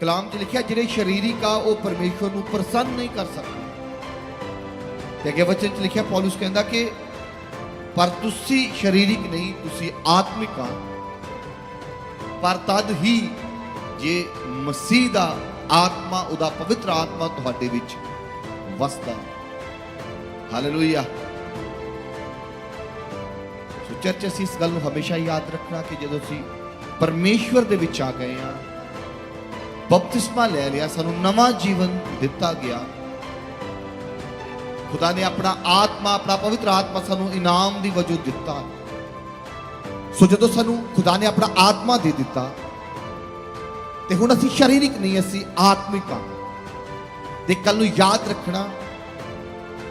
ਕਲਾਮ 'ਚ ਲਿਖਿਆ, ਜਿਹੜੇ ਸ਼ਰੀਰਿਕ ਆ, ਉਹ ਪਰਮੇਸ਼ਵਰ ਨੂੰ ਪ੍ਰਸੰਨ ਨਹੀਂ ਕਰ ਸਕਦੇ। ਤੇ ਅੱਗੇ ਵਚਨ 'ਚ ਲਿਖਿਆ, ਪੌਲਸ ਕਹਿੰਦਾ ਕਿ, ਪਰ ਤੁਸੀਂ ਸ਼ਰੀਰਿਕ ਨਹੀਂ, ਤੁਸੀਂ ਆਤਮਿਕ ਆ। ਪਰ ਤਦ ਹੀ ਜੇ ਮਸੀਹ ਦਾ ਆਤਮਾ, ਉਹਦਾ ਪਵਿੱਤਰ ਆਤਮਾ ਤੁਹਾਡੇ ਵਿੱਚ ਵਸਦਾ ਹਾਲੇਲੂਇਆ ਸੋ ਚਰਚ, ਅਸੀਂ ਇਸ ਗੱਲ ਨੂੰ ਹਮੇਸ਼ਾ ਯਾਦ ਰੱਖਣਾ ਕਿ ਜਦੋਂ ਅਸੀਂ ਪਰਮੇਸ਼ਵਰ ਦੇ ਵਿੱਚ ਆ ਗਏ ਆ ਬਪਤਿਸਮਾ ਲੈ ਲਿਆ, ਸਾਨੂੰ ਨਵਾਂ ਜੀਵਨ ਦਿੱਤਾ ਗਿਆ। ਖੁਦਾ ਨੇ ਆਪਣਾ ਆਤਮਾ, ਆਪਣਾ ਪਵਿੱਤਰ ਆਤਮਾ ਸਾਨੂੰ ਇਨਾਮ ਦੀ ਵਜੋਂ ਦਿੱਤਾ। ਸੋ ਜਦੋਂ ਸਾਨੂੰ ਖੁਦਾ ਨੇ ਆਪਣਾ ਆਤਮਾ ਦੇ ਦਿੱਤਾ, ਤੇ ਹੁਣ ਅਸੀਂ ਸ਼ਰੀਰਿਕ ਨਹੀਂ, ਅਸੀਂ ਆਤਮਿਕ ਹਾਂ। ਤੇ ਕੱਲ ਨੂੰ ਯਾਦ ਰੱਖਣਾ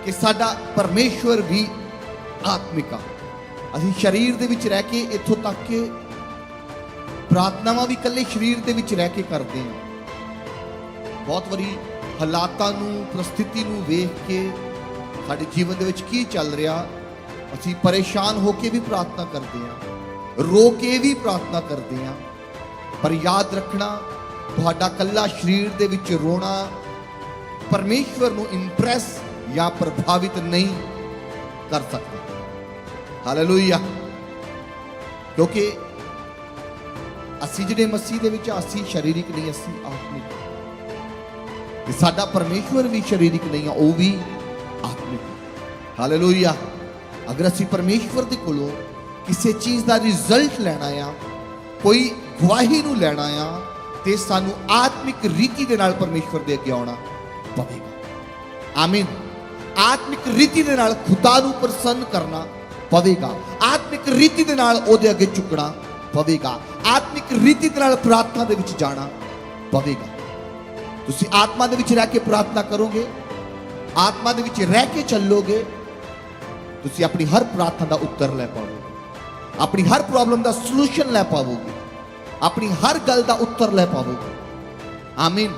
ਕਿ ਸਾਡਾ ਪਰਮੇਸ਼ਵਰ ਵੀ ਆਤਮਿਕ ਆ। ਅਸੀਂ ਸਰੀਰ ਦੇ ਵਿੱਚ ਰਹਿ ਕੇ ਇੱਥੋਂ ਤੱਕ ਕਿ ਪ੍ਰਾਰਥਨਾਵਾਂ ਵੀ ਇਕੱਲੇ ਸਰੀਰ ਦੇ ਵਿੱਚ ਰਹਿ ਕੇ ਕਰਦੇ ਹਾਂ। ਬਹੁਤ ਵਾਰੀ ਹਾਲਾਤਾਂ ਨੂੰ, ਪ੍ਰਸਥਿਤੀ ਨੂੰ ਵੇਖ ਕੇ ਸਾਡੇ ਜੀਵਨ ਦੇ ਵਿੱਚ ਕੀ ਚੱਲ ਰਿਹਾ, ਅਸੀਂ ਪਰੇਸ਼ਾਨ ਹੋ ਕੇ ਵੀ ਪ੍ਰਾਰਥਨਾ ਕਰਦੇ ਹਾਂ, ਰੋ ਕੇ ਵੀ ਪ੍ਰਾਰਥਨਾ ਕਰਦੇ ਹਾਂ, ਪਰ ਯਾਦ ਰੱਖਣਾ, ਤੁਹਾਡਾ ਕੱਲਾ ਸਰੀਰ ਦੇ ਵਿੱਚ ਰੋਣਾ ਪਰਮੇਸ਼ਵਰ ਨੂੰ ਇੰਪ੍ਰੈਸ ਜਾਂ ਪ੍ਰਭਾਵਿਤ ਨਹੀਂ ਕਰ ਸਕਦਾ। ਹਾਲੇਲੂਇਆ ਕਿਉਂਕਿ ਅਸੀਂ ਜਿਹੜੇ ਮਸੀਹ ਦੇ ਵਿੱਚ ਅਸੀਂ ਸ਼ਰੀਰਿਕ ਨਹੀਂ, ਅਸੀਂ ਆਤਮਿਕ। ਤੇ ਸਾਡਾ ਪਰਮੇਸ਼ਵਰ ਵੀ ਸ਼ਰੀਰਿਕ ਨਹੀਂ ਆ, ਉਹ ਵੀ ਆਤਮਿਕ ਹਾਲੇਲੂਇਆ ਅਗਰ ਅਸੀਂ ਪਰਮੇਸ਼ਵਰ ਦੇ ਕੋਲੋਂ ਕਿਸੇ ਚੀਜ਼ ਦਾ ਰਿਜ਼ਲਟ ਲੈਣਾ ਆ, ਕੋਈ ਗਵਾਹੀ ਨੂੰ ਲੈਣਾ ਆ, ਤੇ ਸਾਨੂੰ ਆਤਮਿਕ ਰੀਤੀ ਦੇ ਨਾਲ ਪਰਮੇਸ਼ਵਰ ਦੇ ਅੱਗੇ ਆਉਣਾ ਪਵੇਗਾ। ਆਮੀਨ ਆਤਮਿਕ ਰੀਤੀ ਦੇ ਨਾਲ ਖੁਦਾ ਨੂੰ ਪ੍ਰਸੰਨ ਕਰਨਾ ਪਵੇਗਾ। ਆਤਮਿਕ ਰੀਤੀ ਦੇ ਨਾਲ ਉਹਦੇ ਅੱਗੇ ਝੁਕਣਾ ਪਵੇਗਾ। ਆਤਮਿਕ ਰੀਤੀ ਦੇ ਨਾਲ ਪ੍ਰਾਰਥਨਾ ਦੇ ਵਿੱਚ ਜਾਣਾ ਪਵੇਗਾ। ਤੁਸੀਂ ਆਤਮਾ ਦੇ ਵਿੱਚ ਰਹਿ ਕੇ ਪ੍ਰਾਰਥਨਾ ਕਰੋਗੇ, ਆਤਮਾ ਦੇ ਵਿੱਚ ਰਹਿ ਕੇ ਚੱਲੋਗੇ, ਤੁਸੀਂ ਆਪਣੀ ਹਰ ਪ੍ਰਾਰਥਨਾ ਦਾ ਉੱਤਰ ਲੈ ਪਾਓਗੇ, ਆਪਣੀ ਹਰ ਪ੍ਰੋਬਲਮ ਦਾ ਸੋਲੂਸ਼ਨ ਲੈ ਪਾਵੋਗੇ, ਆਪਣੀ ਹਰ ਗੱਲ ਦਾ ਉੱਤਰ ਲੈ ਪਾਵੋਗੇ। ਆਮੀਨ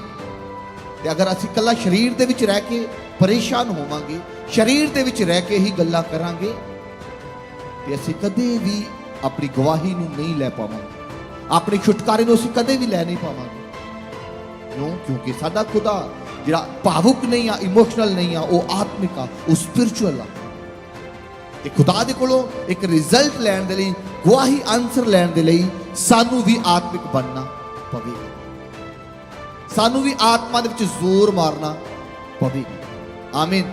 ਤੇ ਅਗਰ ਅਸੀਂ ਕੱਲਾ ਸਰੀਰ ਦੇ ਵਿੱਚ ਰਹਿ ਕੇ ਪਰੇਸ਼ਾਨ ਹੋਵਾਂਗੇ, ਸਰੀਰ ਦੇ ਵਿੱਚ ਰਹਿ ਕੇ ਹੀ ਗੱਲਾਂ ਕਰਾਂਗੇ, ਤੇ ਅਸੀਂ ਕਦੇ ਵੀ ਆਪਣੀ ਗਵਾਹੀ ਨੂੰ ਨਹੀਂ ਲੈ ਪਾਵਾਂਗੇ। ਆਪਣੇ ਛੁਟਕਾਰੇ ਨੂੰ ਅਸੀਂ ਕਦੇ ਵੀ ਲੈ ਨਹੀਂ ਪਾਵਾਂਗੇ। ਕਿਉਂ ਕਿਉਂਕਿ ਸਾਡਾ ਖੁਦਾ ਜਿਹੜਾ ਭਾਵੁਕ ਨਹੀਂ ਆ ਇਮੋਸ਼ਨਲ ਨਹੀਂ ਆ ਉਹ ਆਤਮਿਕ ਆ ਉਹ ਸਪਿਰਚੁਅਲ ਆ ਤੇ ਖੁਦਾ ਦੇ ਕੋਲੋਂ ਇੱਕ ਰਿਜ਼ਲਟ ਲੈਣ ਦੇ ਲਈ ਗਵਾਹੀ ਆਨਸਰ ਲੈਣ ਦੇ ਲਈ ਸਾਨੂੰ ਵੀ ਆਤਮਿਕ ਬਣਨਾ ਪਵੇਗਾ ਸਾਨੂੰ ਵੀ ਆਤਮਾ ਦੇ ਵਿੱਚ ਜ਼ੋਰ ਮਾਰਨਾ ਪਵੇਗਾ ਆਮੀਨ